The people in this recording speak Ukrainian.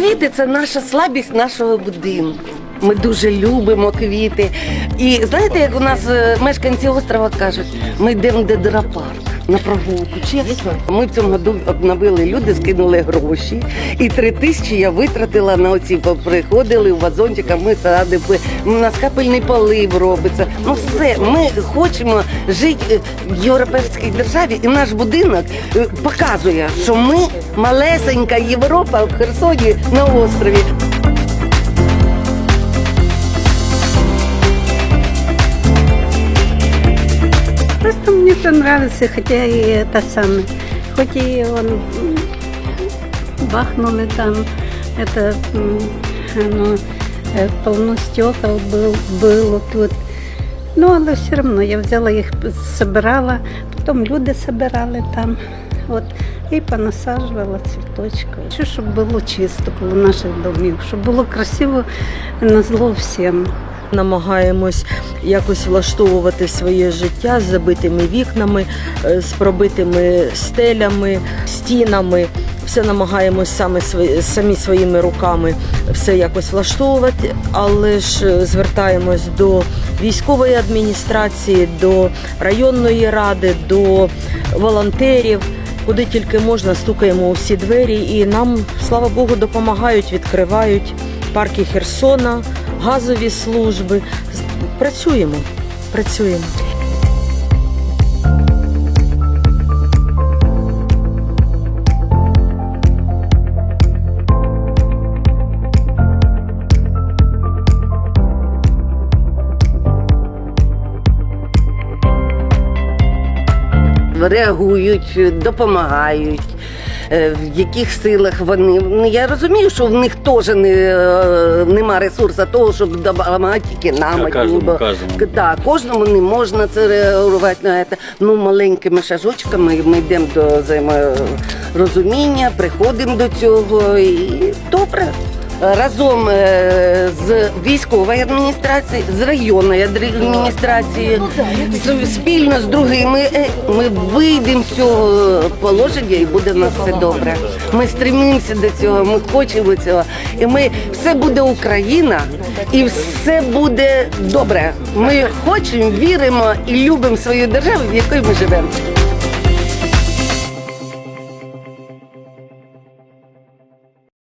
квіти це наша слабість нашого будинку. Ми дуже любимо квіти. І знаєте, як у нас е, мешканці острова кажуть, ми йдемо де Дедра-парк на прогулку. Чесно, ми в цьому году обновили люди, скинули гроші. І три тисячі я витратила на оці приходили у вазончиках, ми садимо, у нас капельний полив робиться. Ну все, ми хочемо жити е, в європейській державі, і наш будинок е, показує, що ми малесенька Європа в Херсоні на острові. Просто мне это нравится, хотя и это самое. Хоть и он м, бахнули там, это м, оно, э, полно стекол был, было тут. Ну, але все одно я взяла їх, собирала, потім люди собирали там. От, і понасаджувала цвіточки. Хочу, щоб було чисто коло наших домів, щоб було красиво на зло всім. Намагаємось якось влаштовувати своє життя з забитими вікнами, е, з пробитими стелями, стінами. Все намагаємось саме свої- самі своїми руками все якось влаштовувати, але ж е, звертаємось до військової адміністрації, до районної ради, до волонтерів. Куди тільки можна, стукаємо у всі двері, і нам, слава Богу, допомагають, відкривають парки Херсона, газові служби. Працюємо, працюємо. реагують, допомагають. Е, В яких силах вони ну я розумію, що в них теж не, е, нема ресурсу того, щоб допомагати тільки нам. Одним, кожному, бо- кожному. Да, кожному не можна це реагувати на це. Ну маленькими шажочками ми йдемо до взаєморозуміння, приходимо до цього і добре. Разом е, з військовою адміністрацією, з районною адміністрацією, спільно з другими е, ми вийдемо з цього положення і буде в нас все добре. Ми стремимося до цього, ми хочемо цього. І ми все буде Україна, і все буде добре. Ми хочемо, віримо і любимо свою державу, в якій ми живемо.